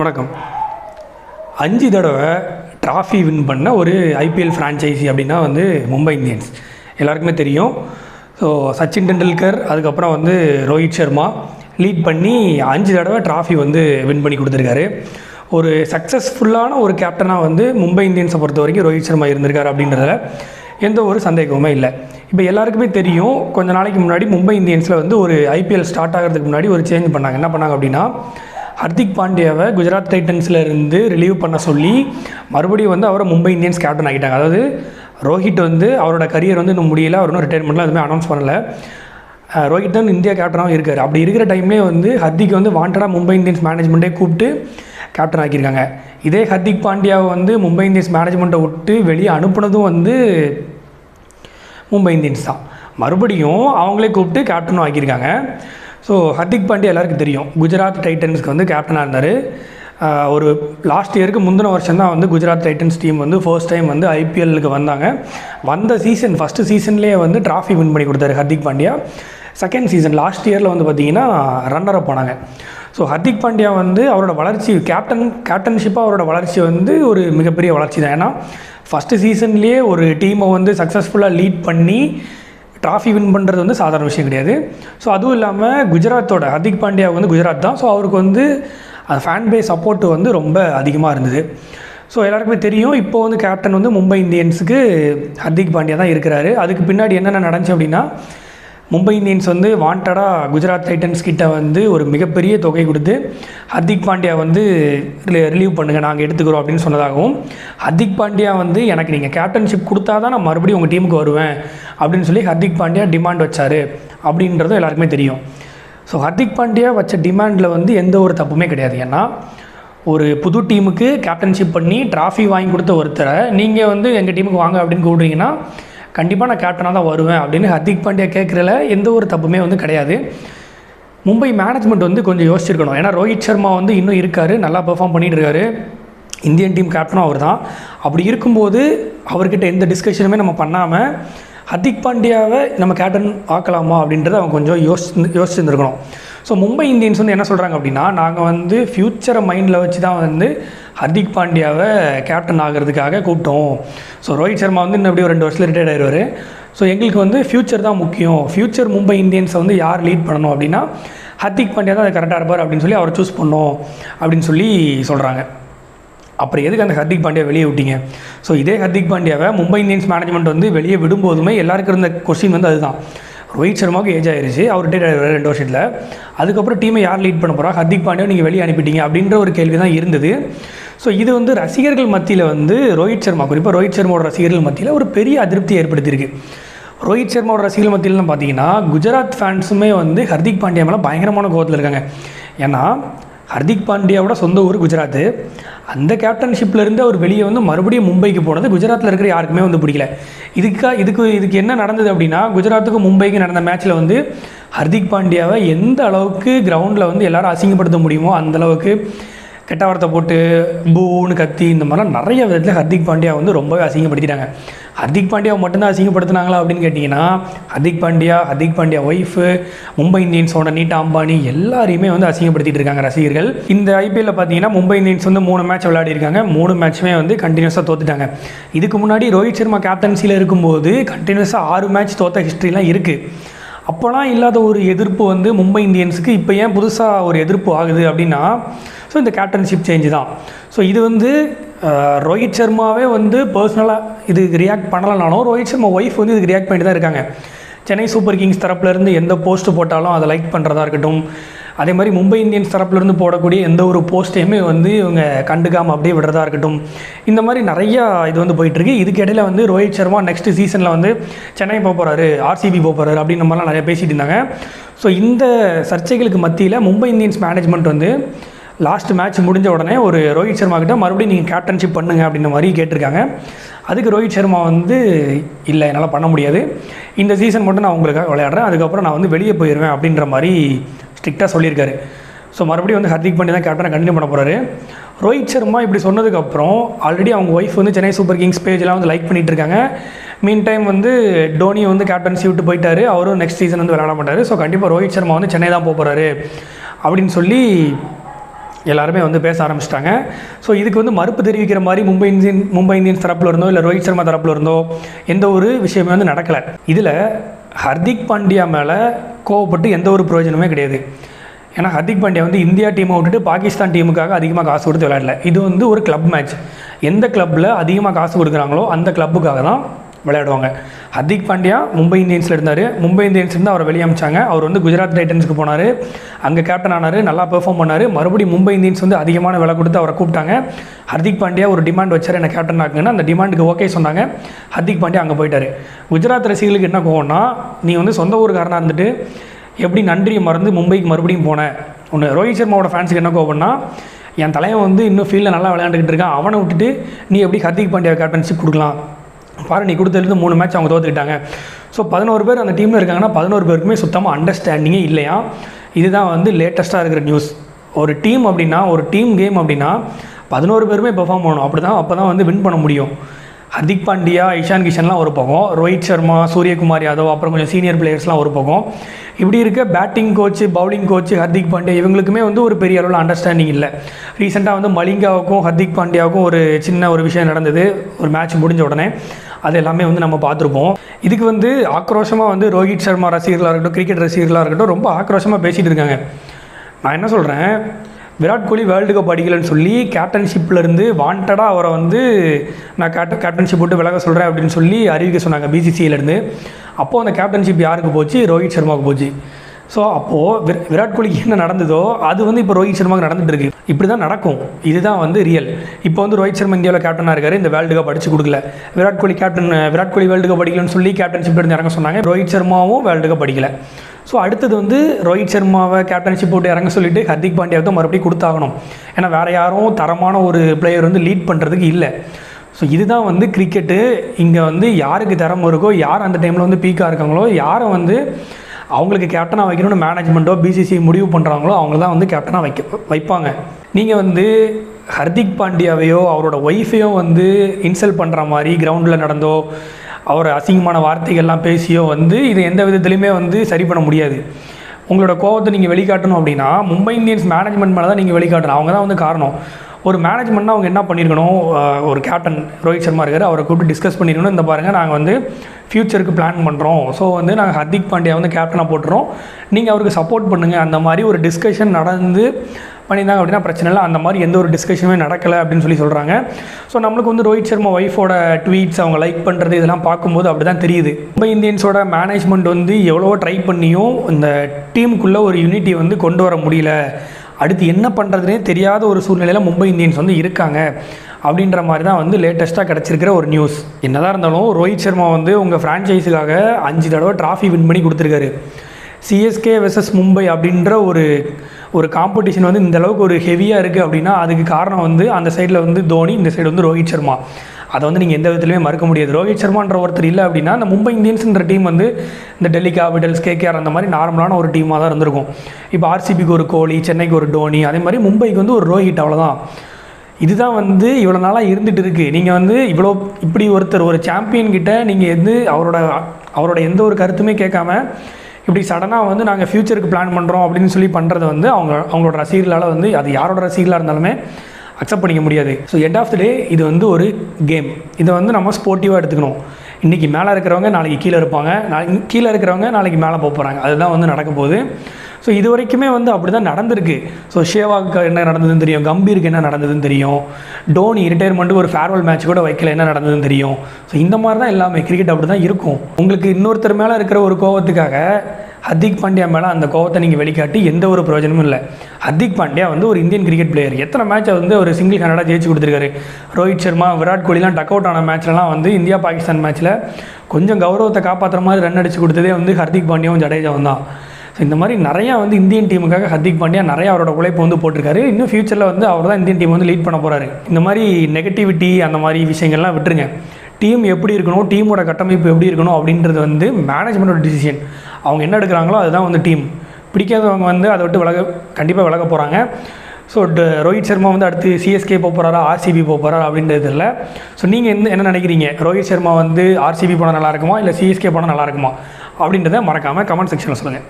வணக்கம். அஞ்சு தடவை ட்ராஃபி வின் பண்ண ஒரு ஐபிஎல் ஃப்ரான்ச்சைசி அப்படின்னா வந்து மும்பை இந்தியன்ஸ். எல்லாருக்குமே தெரியும். ஸோ சச்சின் டெண்டுல்கர் அதுக்கப்புறம் வந்து ரோஹித் சர்மா லீட் பண்ணி அஞ்சு தடவை ட்ராஃபி வந்து வின் பண்ணி கொடுத்துருக்காரு. ஒரு சக்ஸஸ்ஃபுல்லான ஒரு கேப்டனாக வந்து மும்பை இந்தியன்ஸை பொறுத்த வரைக்கும் ரோஹித் சர்மா இருந்திருக்காரு அப்படின்றதுல எந்த ஒரு சந்தேகமுமே இல்லை. இப்போ எல்லாருக்குமே தெரியும் கொஞ்ச நாளைக்கு முன்னாடி மும்பை இந்தியன்ஸில் வந்து ஒரு ஐபிஎல் ஸ்டார்ட் ஆகிறதுக்கு முன்னாடி ஒரு சேஞ்ச் பண்ணாங்க. என்ன பண்ணாங்க அப்படின்னா ஹர்திக் பாண்டியாவை குஜராத் டைட்டன்ஸில் இருந்து ரிலீவ் பண்ண சொல்லி மறுபடியும் வந்து அவரை மும்பை இந்தியன்ஸ் கேப்டன் ஆகிட்டாங்க அதாவது ரோஹித் வந்து அவரோட கரியர் வந்து இன்னும் முடியல அவர் இன்னும் ரிட்டைர்மெண்ட்லாம் எதுவுமே அனௌன்ஸ் பண்ணலை. ரோஹித் தான் இந்தியா கேப்டனாகவும் இருக்கார். அப்படி இருக்கிற டைம்லேயே வந்து ஹர்திக் வந்து வாண்டடாக மும்பை இந்தியன்ஸ் மேனேஜ்மெண்ட்டே கூப்பிட்டு கேப்டன் ஆக்கியிருக்காங்க. இதே ஹர்திக் பாண்டியாவை வந்து மும்பை இந்தியன்ஸ் மேனேஜ்மெண்ட்டை விட்டு வெளியே அனுப்புனதும் வந்து மும்பை இந்தியன்ஸ் தான். மறுபடியும் அவங்களே கூப்பிட்டு கேப்டனும் ஆக்கியிருக்காங்க. ஸோ ஹர்திக் பாண்டியா எல்லாருக்கும் தெரியும். குஜராத் டைட்டன்ஸ்க்கு வந்து கேப்டனாக இருந்தார். ஒரு லாஸ்ட் இயருக்கு முந்தின வருஷம் தான் வந்து குஜராத் டைட்டன்ஸ் டீம் வந்து ஃபர்ஸ்ட் டைம் வந்து ஐபிஎல்லுக்கு வந்தாங்க. வந்த சீசன் ஃபஸ்ட்டு சீசன்லேயே வந்து ட்ராஃபி வின் பண்ணி கொடுத்தாரு Hardik Pandya second season last இயரில் வந்து பார்த்தீங்கன்னா ரன்னர் போனாங்க. ஸோ ஹர்திக் பாண்டியா வந்து அவரோட வளர்ச்சி கேப்டன் கேப்டன்ஷிப்பாக அவரோட வளர்ச்சி வந்து ஒரு மிகப்பெரிய வளர்ச்சி தான். ஏன்னா ஃபஸ்ட்டு சீசன்லேயே ஒரு டீமை வந்து சக்ஸஸ்ஃபுல்லாக லீட் பண்ணி ட்ராஃபி வின் பண்ணுறது வந்து சாதாரண விஷயம் கிடையாது. ஸோ அதுவும் இல்லாமல் குஜராத்தோட ஹர்திக் பாண்டியா வந்து குஜராத் தான். ஸோ அவருக்கு வந்து அந்த ஃபேன் பேஸ் சப்போர்ட் வந்து ரொம்ப அதிகமாக இருந்தது. ஸோ எல்லாருக்குமே தெரியும் இப்போ வந்து கேப்டன் வந்து மும்பை இந்தியன்ஸுக்கு ஹர்திக் பாண்டியா தான் இருக்கிறாரு. அதுக்கு பின்னாடி என்னென்ன நடந்துச்சு அப்படின்னா மும்பை இந்தியன்ஸ் வந்து வாண்டடாக குஜராத் டைட்டன்ஸ் கிட்ட வந்து ஒரு மிகப்பெரிய தொகை கொடுத்து ஹர்திக் பாண்டியா வந்து ரிலீவ் பண்ணுங்கள் நாங்கள் எடுத்துக்கிறோம் அப்படின்னு சொன்னதாகவும் ஹர்திக் பாண்டியா வந்து எனக்கு நீங்கள் கேப்டன்ஷிப் கொடுத்தா தான் நான் மறுபடியும் உங்கள் டீமுக்கு வருவேன் அப்படின்னு சொல்லி ஹர்திக் பாண்டியா டிமாண்ட் வச்சார் அப்படின்றதும் எல்லாருக்குமே தெரியும். ஸோ ஹர்திக் பாண்டியா வச்ச டிமாண்டில் வந்து எந்த ஒரு தப்புமே கிடையாது. ஏன்னா ஒரு புது டீமுக்கு கேப்டன்ஷிப் பண்ணி ட்ராஃபி வாங்கி கொடுத்த ஒருத்தரை நீங்கள் வந்து எங்கள் டீமுக்கு வாங்க அப்படின்னு கூடுறீங்கன்னா கண்டிப்பாக நான் கேப்டனாக தான் வருவேன் அப்படின்னு ஹர்திக் பாண்டியா கேட்குறதுல எந்த ஒரு தப்புமே வந்து கிடையாது. மும்பை மேனேஜ்மெண்ட் வந்து கொஞ்சம் யோசிச்சிருக்கணும். ஏன்னா ரோஹித் சர்மா வந்து இன்னும் இருக்கார் நல்லா பெர்ஃபார்ம் பண்ணிட்டுருக்காரு இந்தியன் டீம் கேப்டனும் அவர் தான் அப்படி இருக்கும்போது அவர்கிட்ட எந்த டிஸ்கஷனுமே நம்ம பண்ணாமல் ஹர்திக் பாண்டியாவை நம்ம கேப்டன் ஆக்கலாமா அப்படின்றத அவங்க கொஞ்சம் யோசி யோசிச்சுருந்துருக்கணும். ஸோ மும்பை இந்தியன்ஸ் வந்து என்ன சொல்கிறாங்க அப்படின்னா நாங்கள் வந்து ஃப்யூச்சரை மைண்டில் வச்சு தான் வந்து ஹர்திக் பாண்டியாவை கேப்டன் ஆகிறதுக்காக கூப்பிட்டோம். ஸோ ரோஹித் சர்மா வந்து இன்னும் எப்படி ஒரு ரெண்டு வருஷத்தில் ரிட்டையர்ட் ஆயிடுவார் ஸோ எங்களுக்கு வந்து ஃப்யூச்சர் தான் முக்கியம். ஃப்யூச்சர் மும்பை இந்தியன்ஸை வந்து யார் லீட் பண்ணணும் அப்படின்னா ஹர்திக் பாண்டியா தான் அது கரெக்டாக இருப்பார் அப்படின்னு சொல்லி அவரை சூஸ் பண்ணோம் அப்படின்னு சொல்லி சொல்கிறாங்க அப்புறம் எதுக்கு அந்த ஹர்திக் பாண்டியா வெளியே விட்டீங்க? ஸோ இதே ஹர்திக் பாண்டியாவை மும்பை இந்தியன்ஸ் மேனேஜ்மெண்ட் வந்து வெளியே விடும்போதுமே எல்லாருக்கும் இருந்த கொஸ்டின் வந்து அதுதான். ரோஹித் சர்மாவுக்கு ஏஜ் ஆயிருச்சு. அவர் ரிட்டையர் ரெண்டு வருஷத்தில். அதுக்கப்புறம் டீமை யார் லீட் பண்ண போகிறா ஹர்திக் பாண்டியா நீங்கள் வெளியே அனுப்பிட்டீங்க அப்படின்ற ஒரு கேள்வி தான் இருந்தது. ஸோ இது வந்து ரசிகர்கள் மத்தியில் வந்து ரோஹித் சர்மா குறிப்பாக ரோஹித் சர்மாவோட ரசிகர்கள் மத்தியில் ஒரு பெரிய அதிருப்தி ஏற்படுத்தியிருக்கு. ரோஹித் சர்மாவோட ரசிகர்கள் மத்தியிலலாம் பார்த்தீங்கன்னா குஜராத் ஃபேன்ஸுமே வந்து ஹர்திக் பாண்டியா மேலே பயங்கரமான கோவத்தில் இருக்காங்க. ஏன்னா ஹர்திக் பாண்டியாவோட சொந்த ஊர் குஜராத்து. அந்த கேப்டன்ஷிப்லேருந்து அவர் வெளியே வந்து மறுபடியும் மும்பைக்கு போனது. குஜராத்தில் இருக்கிற யாருக்குமே வந்து பிடிக்கல. இதுக்காக இதுக்கு இதுக்கு என்ன நடந்தது அப்படின்னா குஜராத்துக்கும் மும்பைக்கு நடந்த மேட்ச்சில் வந்து ஹர்திக் பாண்டியாவை எந்த அளவுக்கு கிரவுண்டில் வந்து எல்லாரும் அசிங்கப்படுத்த முடியுமோ அந்த அளவுக்கு கெட்ட வார்த்தை போட்டு பூன்னு கத்தி இந்த மாதிரிலாம் நிறைய விதத்தில் ஹர்திக் பாண்டியா வந்து ரொம்பவே அசிங்கப்படுத்திட்டாங்க. ஹர்திக் பாண்டியாவை மட்டும்தான் அசிங்கப்படுத்தினாங்களா அப்படின்னு கேட்டிங்கன்னா ஹர்திக் பாண்டியா ஹர்திக் பாண்டியா ஒய்ஃபு மும்பை இந்தியன்ஸோட நீட்டா அம்பானி எல்லாரையுமே வந்து அசிங்கப்படுத்திட்டு இருக்காங்க ரசிகர்கள். இந்த ஐபிஎல்ல பார்த்தீங்கன்னா மும்பை இந்தியன்ஸ் வந்து மூணு மேட்ச் விளையாடி இருக்காங்க. மூணு மேட்ச்சுமே வந்து கண்டினியூஸாக தோத்துட்டாங்க. இதுக்கு முன்னாடி ரோஹித் சர்மா கேப்டன்சியில் இருக்கும்போது கண்டினியூஸாக ஆறு மேட்ச் தோத்த ஹிஸ்ட்ரிலாம் இருக்குது அப்போலாம் இல்லாத ஒரு எதிர்ப்பு வந்து மும்பை இந்தியன்ஸுக்கு இப்போ ஏன் புதுசாக ஒரு எதிர்ப்பு ஆகுது அப்படின்னா ஸோ இந்த கேப்டன்ஷிப் சேஞ்சு தான். ஸோ இது வந்து ரோஹித் சர்மாவே வந்து பர்சனலாக இதுக்கு ரியாக்ட் பண்ணலைனாலும் ரோஹித் சர்மா ஒய்ஃப் வந்து இதுக்கு ரியாக்ட் பண்ணிட்டு தான் இருக்காங்க. சென்னை சூப்பர் கிங்ஸ் தரப்புலேருந்து எந்த போஸ்ட் போட்டாலும் அதை லைக் பண்ணுறதா இருக்கட்டும். அதே மாதிரி மும்பை இந்தியன்ஸ் தரப்புலேருந்து போடக்கூடிய எந்த ஒரு போஸ்ட்டையுமே வந்து இவங்க கண்டுக்காமல் அப்படியே விடுறதா இருக்கட்டும். இந்த மாதிரி நிறையா இது வந்து போயிட்டுருக்கு. இதுக்கு இடையில வந்து ரோஹித் சர்மா நெக்ஸ்ட் சீசனில் வந்து சென்னை போக போகிறாரு ஆர்சிபி போக போகிறாரு அப்படின்ற மாதிரிலாம் நிறைய பேசிகிட்டு இருந்தாங்க. ஸோ இந்த சர்ச்சைகளுக்கு மத்தியில் மும்பை இந்தியன்ஸ் மேனேஜ்மெண்ட் வந்து லாஸ்ட் மேட்ச் முடிஞ்ச உடனே ஒரு ரோஹித் சர்மா கிட்ட மறுபடியும் நீங்கள் கேப்டன்ஷிப் பண்ணுங்க அப்படின்ற மாதிரி கேட்டிருக்காங்க. அதுக்கு ரோஹித் சர்மா வந்து இல்லை என்னால் பண்ண முடியாது. இந்த சீசன் மட்டும் நான் உங்களுக்காக விளையாடுறேன். அதுக்கப்புறம் நான் வந்து வெளியே போயிடுவேன் அப்படின்ற மாதிரி ஸ்ட்ரிக்டாக சொல்லியிருக்காரு. ஸோ மறுபடியும் வந்து ஹர்திக் பாண்டியா தான் கேப்டனை கண்டினியூ பண்ண போகிறாரு ரோஹித் சர்மா இப்படி சொன்னதுக்கப்புறம் ஆல்ரெடி அவங்க ஒய்ஃப் வந்து சென்னை சூப்பர் கிங்ஸ் பேஜெலாம் வந்து லைக் பண்ணிட்டு இருக்காங்க. மீன் டைம் வந்து டோனி வந்து கேப்டன்சி விட்டு போயிட்டார். அவரும் நெக்ஸ்ட் சீசன் வந்து விளையாட மாட்டார். ஸோ கண்டிப்பாக ரோஹித் சர்மா வந்து சென்னை தான் போகிறாரு அப்படின்னு சொல்லி எல்லாருமே வந்து பேச ஆரம்பிச்சிட்டாங்க. ஸோ இதுக்கு வந்து மறுப்பு தெரிவிக்கிற மாதிரி மும்பை இந்தியன் மும்பை இந்தியன்ஸ் தரப்பில் இருந்தோ இல்லை ரோஹித் சர்மா தரப்பில் இருந்தோ எந்த ஒரு விஷயமே வந்து நடக்கலை. இதில் ஹர்திக் பாண்டியா மேலே கோவப்பட்டு எந்த ஒரு பிரயோஜனமே கிடையாது. ஏன்னா ஹர்திக் பாண்டியா வந்து இந்தியா டீமை விட்டுட்டு பாகிஸ்தான் டீமுக்காக அதிகமாக காசு கொடுத்து விளையாடல. இது வந்து ஒரு கிளப் மேட்ச் எந்த கிளப்பில் அதிகமாக காசு கொடுக்குறாங்களோ அந்த கிளப்புக்காக தான் விளையாடுவாங்க. ஹர்திக் பாண்டியா மும்பை இந்தியன்ஸில் இருந்தார். மும்பை இந்தியன்ஸ்லேருந்து அவரை வெளியமிச்சாங்க. அவர் வந்து குஜராத் டைட்டன்ஸுக்கு போனார். அங்கே கேப்டன் ஆனார் நல்லா பெர்ஃபார்ம் பண்ணார். மறுபடியும் மும்பை இந்தியன்ஸ் வந்து அதிகமான விலை கொடுத்து அவரை கூப்பிட்டாங்க. ஹர்திக் பாண்டியா ஒரு டிமாண்ட் வச்சார் என்ன கேப்டன் ஆக்குங்கன்னு. அந்த டிமாண்டுக்கு ஓகே சொன்னாங்க. ஹர்திக் பாண்டியா அங்கே போயிட்டார். குஜராத் ரசிகர்களுக்கு என்ன கோவம்னா நீ வந்து சொந்த ஊருக்காரனாக இருந்துட்டு எப்படி நன்றியை மறந்து மும்பைக்கு மறுபடியும் போனேன் ஒன்று ரோஹித் சர்மாவோட ஃபேன்ஸுக்கு என்ன கோவம்னா என் தலைவன் வந்து இன்னும் ஃபீல்டில் நல்லா விளையாண்டுக்கிட்டு இருக்கான். அவனை விட்டுட்டு நீ எப்படி ஹர்திக் பாண்டியா கேப்டன்ஷிப் கொடுக்கலாம்? பாரு நீ கொடுத்ததுலேருந்து மூணு மேட்ச் அவங்க தோற்றுக்கிட்டாங்க ஸோ பதினோரு பேர் அந்த டீமில் இருக்காங்கன்னா பதினோரு பேருக்குமே சுத்தமாக அண்டர்ஸ்டாண்டிங்கே இல்லையா? இதுதான் வந்து லேட்டஸ்ட்டாக இருக்கிற நியூஸ் ஒரு டீம் அப்படின்னா ஒரு டீம் கேம் அப்படின்னா பதினோரு பேருமே பெர்ஃபார்ம் பண்ணணும். அப்படி தான் அப்போ தான் வந்து வின் பண்ண முடியும். ஹர்திக் பாண்டியா இஷான் கிஷன்லாம் ஒரு பக்கம். ரோஹித் சர்மா சூரியகுமார் யாதவ் அப்புறம் கொஞ்சம் சீனியர் பிளேயர்ஸ்லாம் ஒரு பக்கம். இப்படி இருக்க batting coach bowling coach Hardik Pandya இவங்களுக்குமே வந்து ஒரு பெரிய அளவில் அண்டர்ஸ்டாண்டிங் இல்லை. ரீசெண்டாக வந்து மலிங்காவுக்கும் ஹர்திக் பாண்டியாவுக்கும் ஒரு சின்ன ஒரு விஷயம் நடந்தது. ஒரு மேட்ச் முடிஞ்ச உடனே. அது எல்லாமே வந்து நம்ம பார்த்துருப்போம். இதுக்கு வந்து ஆக்ரோஷமாக வந்து ரோஹித் சர்மா ரசிகர்களாக இருக்கட்டும் கிரிக்கெட் ரசிகர்களாக இருக்கட்டும் ரொம்ப ஆக்ரோஷமாக பேசிகிட்டு இருக்காங்க. நான் என்ன சொல்கிறேன் விராட் கோலி வேர்ல்டு கப் அடிக்கலைன்னு சொல்லி கேப்டன்ஷிப்லேருந்து வாண்டடாக அவரை வந்து நான் கேட்ட கேப்டன்ஷிப் விட்டு விலக சொல்கிறேன் அப்படின்னு சொல்லி அறிவிக்க சொன்னாங்க பிசிசியிலேருந்து அப்போது அந்த கேப்டன்ஷிப் யாருக்கு போச்சு? ரோஹித் சர்மாவுக்கு போச்சு. ஸோ அப்போது விராட் கோலிக்கு என்ன நடந்ததோ அது வந்து இப்போ ரோஹித் சர்மாவுக்கு நடந்துட்டு இருக்கு இப்படி தான் நடக்கும். இதுதான் வந்து ரியல் இப்போ வந்து ரோஹித் சர்மா இந்தியாவில் கேப்டனாக இருக்காரு இந்த வேர்ல்டு கப் அடிச்சு கொடுக்கல. Virat Kohli captain Virat Kohli world cup அடிக்கலன்னு சொல்லி கேப்டன்ஷிப் இருந்து இறங்க சொன்னாங்க. ரோஹித் சர்மாவும் வேர்ல்டு கப் அடிக்கல. ஸோ அடுத்தது வந்து ரோஹித் சர்மாவை கேப்டன்ஷிப் போட்டு இறங்க சொல்லிட்டு ஹர்திக் பாண்டியாவுக்கு மறுபடியும் கொடுத்தாகணும். ஏன்னா வேறு யாரும் தரமான ஒரு பிளேயர் வந்து லீட் பண்ணுறதுக்கு இல்லை. ஸோ இதுதான் வந்து கிரிக்கெட்டு இங்கே வந்து யாருக்கு திறமை இருக்கோ யார் அந்த டைமில் வந்து பீக்காக இருக்காங்களோ யாரை வந்து அவங்களுக்கு கேப்டனாக வைக்கணும்னு மேனேஜ்மெண்ட்டோ பிசிசி முடிவு பண்ணுறாங்களோ அவங்க தான் வந்து கேப்டனாக வைக்க வைப்பாங்க. நீங்கள் வந்து ஹர்திக் பாண்டியாவையோ அவரோட ஒய்ஃபையோ வந்து இன்சல்ட் பண்ணுற மாதிரி கிரவுண்டில் நடந்தோ அவர் அசிங்கமான வார்த்தைகள்லாம் பேசியோ வந்து இது எந்த விதத்துலையுமே வந்து சரி பண்ண முடியாது. உங்களோட கோவத்தை நீங்கள் வெளிக்காட்டணும் அப்படின்னா மும்பை இந்தியன்ஸ் மேனேஜ்மெண்ட் மேலே தான் நீங்கள் வெளிக்காட்டணும். அவங்க தான் வந்து காரணம். ஒரு மேனேஜ்மெண்ட்னா அவங்க என்ன பண்ணியிருக்கணும் ஒரு கேப்டன் ரோஹித் சர்மா இருக்கார் அவரை கூப்பிட்டு டிஸ்கஸ் பண்ணியிருக்கணும் இந்த பாருங்கள் நாங்கள் வந்து ஃப்யூச்சருக்கு பிளான் பண்ணுறோம் ஸோ வந்து நாங்கள் ஹர்திக் பாண்டியா வந்து கேப்டனாக போட்டுறோம். நீங்கள் அவருக்கு சப்போர்ட் பண்ணுங்கள் அந்த மாதிரி ஒரு டிஸ்கஷன் நடந்து பண்ணியிருந்தாங்க அப்படின்னா பிரச்சனை இல்லை. அந்த மாதிரி எந்த ஒரு டிஸ்கஷனுமே நடக்கலை அப்படின்னு சொல்லி சொல்கிறாங்க ஸோ நம்மளுக்கு வந்து ரோஹித் சர்மா ஒய்ஃபோட ட்வீட்ஸ் அவங்க லைக் பண்ணுறது இதெல்லாம் பார்க்கும்போது அப்படி தான் தெரியுது. மும்பை இந்தியன்ஸோட மேனேஜ்மெண்ட் வந்து எவ்வளவோ ட்ரை பண்ணியும் இந்த டீமுக்குள்ளே ஒரு யூனிட்டி வந்து கொண்டு வர முடியல. அடுத்து என்ன பண்ணுறதுனே தெரியாத ஒரு சூழ்நிலையில் மும்பை இந்தியன்ஸ் வந்து இருக்காங்க அப்படின்ற மாதிரி தான் வந்து லேட்டஸ்ட்டாக கிடச்சிருக்கிற ஒரு நியூஸ் என்னதான் இருந்தாலும் ரோஹித் சர்மா வந்து உங்கள் ஃப்ரான்ச்சைஸுக்காக அஞ்சு தடவை ட்ராஃபி வின் பண்ணி கொடுத்துருக்காரு. சிஎஸ்கே வெர்சஸ் மும்பை அப்படின்ற ஒரு ஒரு காம்படிஷன் வந்து இந்த அளவுக்கு ஒரு ஹெவியாக இருக்குது அப்படின்னா அதுக்கு காரணம் வந்து அந்த சைடில் வந்து தோனி இந்த சைடு வந்து ரோஹித் சர்மா. அதை வந்து நீங்கள் எந்த விதத்துலையுமே மறுக்க முடியாது. ரோஹித் சர்மான்ற ஒருத்தர் இல்லை அப்படின்னா அந்த மும்பை இந்தியன்ஸ்ன்ற டீம் வந்து இந்த டெல்லி கேபிட்டல்ஸ் கேகேஆர் அந்த மாதிரி நார்மலான ஒரு டீமாக தான் இருந்திருக்கும். இப்போ ஆர்சிபிக்கு ஒரு கோலி சென்னைக்கு ஒரு டோனி அதே மாதிரி மும்பைக்கு வந்து ஒரு ரோஹித் அவ்வளோதான் இதுதான் வந்து இவ்வளோ நாளாக இருந்துட்டு இருக்குது நீங்கள் வந்து இவ்வளோ இப்படி ஒருத்தர் ஒரு சாம்பியன்கிட்ட நீங்கள் எது அவரோட அவரோட எந்த ஒரு கருத்துமே கேட்காம இப்படி சடனாக வந்து நாங்கள் ஃப்யூச்சருக்கு பிளான் பண்ணுறோம் அப்படின்னு சொல்லி பண்ணுறது வந்து அவங்க அவங்களோட ரசிகர்களால் வந்து அது யாரோட ரசிகர்களாக இருந்தாலுமே அக்செப்ட் பண்ணிக்க முடியாது. So end of the day இது வந்து ஒரு கேம் இதை வந்து நம்ம ஸ்போர்ட்டிவாக எடுத்துக்கணும். இன்றைக்கி மேலே இருக்கிறவங்க நாளைக்கு கீழே இருப்பாங்க. நாளைக்கு கீழே இருக்கிறவங்க நாளைக்கு மேலே போக போகிறாங்க அதுதான் வந்து நடக்க போகுது. ஸோ இது வரைக்குமே வந்து அப்படி தான் நடந்திருக்கு. ஸோ ஷேவாக்கு என்ன நடந்ததுன்னு தெரியும்? கம்பீருக்கு என்ன நடந்ததுன்னு தெரியும்? டோனி ரிட்டையர்மெண்ட்டு ஒரு ஃபேர்வெல் மேட்ச் கூட வைக்கல. என்ன நடந்ததுன்னு தெரியும்? ஸோ இந்த மாதிரி தான் எல்லாமே. கிரிக்கெட் அப்படி தான் இருக்கும். உங்களுக்கு இன்னொருத்தர் மேலே இருக்கிற ஒரு கோவத்துக்காக ஹர்திக் பாண்டியா மேலே அந்த கோவத்தை நீங்கள் வெளிக்காட்டி எந்த ஒரு பிரயோஜனமும் இல்லை. ஹர்திக் பாண்டியா வந்து ஒரு இந்தியன் கிரிக்கெட் பிளேயர் எத்தனை மேட்சை வந்து ஒரு சிங்கிள் ஹேண்டடாக ஜெயிச்சு கொடுத்துருக்காரு. ரோஹித் சர்மா விராட் கோலிலாம் டக் அவுட் ஆன மேட்ச்லலாம் வந்து இந்தியா பாகிஸ்தான் மேட்ச்சில் கொஞ்சம் கௌரவத்தை காப்பாற்றுற மாதிரி ரன் அடிச்சு கொடுத்ததே வந்து ஹர்திக் பாண்டியாவும் ஜடேஜாவும் தான். ஸோ இந்த மாதிரி நிறையா வந்து இந்தியன் டீமுக்காக ஹர்திக் பாண்டியா நிறைய அவரோட உழைப்பு வந்து போட்டிருக்காரு. இன்னும் ஃபியூச்சரில் வந்து அவர் தான் இந்தியன் டீம் வந்து லீட் பண்ண போகிறாரு இந்த மாதிரி நெகட்டிவிட்டி அந்த மாதிரி விஷயங்கள்லாம் விட்டுருங்க. டீம் எப்படி இருக்கணும் டீமோட கட்டமைப்பு எப்படி இருக்கணும் அப்படின்றது வந்து மேனேஜ்மெண்ட்டோட டிசிஷன் அவங்க என்ன எடுக்கிறாங்களோ அதுதான் வந்து டீம். பிடிக்காதவங்க வந்து அதை விட்டு விலக கண்டிப்பாக விலக போகிறாங்க ஸோ ரோஹித் சர்மா வந்து அடுத்து சிஎஸ்கே போக போகிறாரா ஆர்சிபி போக போகிறாரா அப்படின்றது இல்லை ஸோ நீங்கள் என்ன என்ன நினைக்கிறீங்க? ரோஹித் சர்மா வந்து ஆர்சிபி போனால் நல்லா இருக்குமா? இல்லை சிஎஸ்கே போனால் நல்லா இருக்குமா? அப்படின்றத மறக்காமல் கமெண்ட் செக்ஷனில் சொல்லுங்கள்